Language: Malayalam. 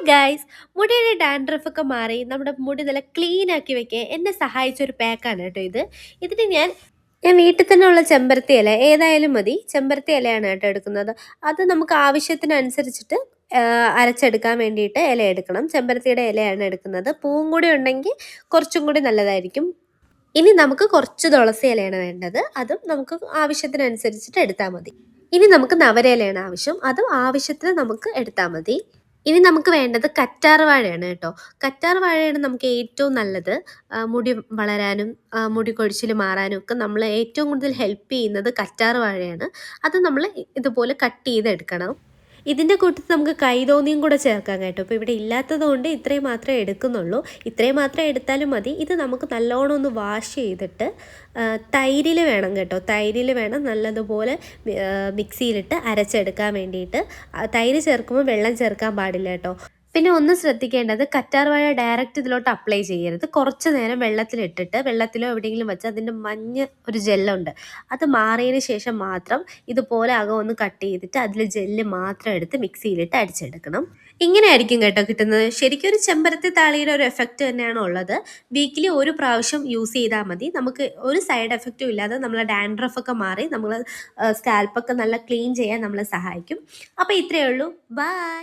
ഹായ് ഗൈസ് മുടിയുടെ ഡാൻഡ്രഫ് ഒക്കെ മാറി നമ്മുടെ മുടി നല്ല ക്ലീൻ ആക്കി വെക്കാൻ എന്നെ സഹായിച്ച ഒരു പാക്കാണ് കേട്ടോ ഇത്. ഇതിന് ഞാൻ ഞാൻ വീട്ടിൽ തന്നെ ഉള്ള ചെമ്പരത്തി ഇല ഏതായാലും മതി. ചെമ്പരത്തി ഇലയാണ് കേട്ടോ എടുക്കുന്നത്. അത് നമുക്ക് ആവശ്യത്തിനനുസരിച്ചിട്ട് അരച്ചെടുക്കാൻ വേണ്ടിയിട്ട് ഇല എടുക്കണം. ചെമ്പരത്തിയുടെ ഇലയാണ് എടുക്കുന്നത്. പൂവും കൂടി ഉണ്ടെങ്കിൽ കുറച്ചും കൂടി നല്ലതായിരിക്കും. ഇനി നമുക്ക് കുറച്ച് തുളസി ഇലയാണ് വേണ്ടത്. അതും നമുക്ക് ആവശ്യത്തിനനുസരിച്ചിട്ട് എടുത്താൽ മതി. ഇനി നമുക്ക് നവരയിലയാണ് ആവശ്യം. അതും ആവശ്യത്തിന് നമുക്ക് എടുത്താൽ മതി. ഇനി നമുക്ക് വേണ്ടത് കറ്റാർ വാഴയാണ് കേട്ടോ. കറ്റാർ വാഴയാണ് നമുക്ക് ഏറ്റവും നല്ലത്. മുടി വളരാനും മുടി കൊഴിച്ചിൽ മാറാനും ഒക്കെ നമ്മൾ ഏറ്റവും കൂടുതൽ ഹെൽപ്പ് ചെയ്യുന്നത് കറ്റാർ വാഴയാണ്. അത് നമ്മൾ ഇതുപോലെ കട്ട് ചെയ്തെടുക്കണം. ഇതിന്റെ കൂട്ടത്തിൽ നമുക്ക് കൈതോന്നിയും കൂടെ ചേർക്കാം കേട്ടോ. ഇപ്പോൾ ഇവിടെ ഇല്ലാത്തത് കൊണ്ട് ഇത്രയും മാത്രമേ എടുക്കുന്നുള്ളൂ. ഇത്രയും മാത്രം എടുത്താലും മതി. ഇത് നമുക്ക് നല്ലോണം ഒന്ന് വാഷ് ചെയ്തിട്ട് തൈരിൽ വേണം കേട്ടോ. തൈരിൽ വേണം നല്ലതുപോലെ മിക്സിയിലിട്ട് അരച്ചെടുക്കാൻ വേണ്ടിയിട്ട്. തൈര് ചേർക്കുമ്പോൾ വെള്ളം ചേർക്കാൻ പാടില്ല കേട്ടോ. പിന്നെ ഒന്ന് ശ്രദ്ധിക്കേണ്ടത് കറ്റാർ വാഴ ഡയറക്റ്റ് ഇതിലോട്ട് അപ്ലൈ ചെയ്യരുത്. കുറച്ച് നേരം വെള്ളത്തിലിട്ടിട്ട് വെള്ളത്തിലോ എവിടെയെങ്കിലും വെച്ച് അതിന്റെ മഞ്ഞ ഒരു ജെല്ലുണ്ട്. അത് മാറിയതിന് ശേഷം മാത്രം ഇതുപോലെ അകം ഒന്ന് കട്ട് ചെയ്തിട്ട് അതിൽ ജെല്ല് മാത്രം എടുത്ത് മിക്സിയിലിട്ട് അടിച്ചെടുക്കണം. ഇങ്ങനെ ആയിരിക്കും കേട്ടോ കിട്ടുന്നത്. ശരിക്കും ഒരു ചെമ്പരത്തി താളിയുടെ ഒരു എഫക്റ്റ് തന്നെയാണ് ഉള്ളത്. വീക്കിലി ഒരു പ്രാവശ്യം യൂസ് ചെയ്താൽ മതി. നമുക്ക് ഒരു സൈഡ് എഫക്റ്റും ഇല്ലാതെ നമ്മളെ ഡാൻഡ്രഫ് ഒക്കെ മാറി നമ്മൾ സ്കാൽപ്പൊക്കെ നല്ല ക്ലീൻ ചെയ്യാൻ നമ്മളെ സഹായിക്കും. അപ്പോൾ ഇത്രയേ ഉള്ളൂ. ബൈ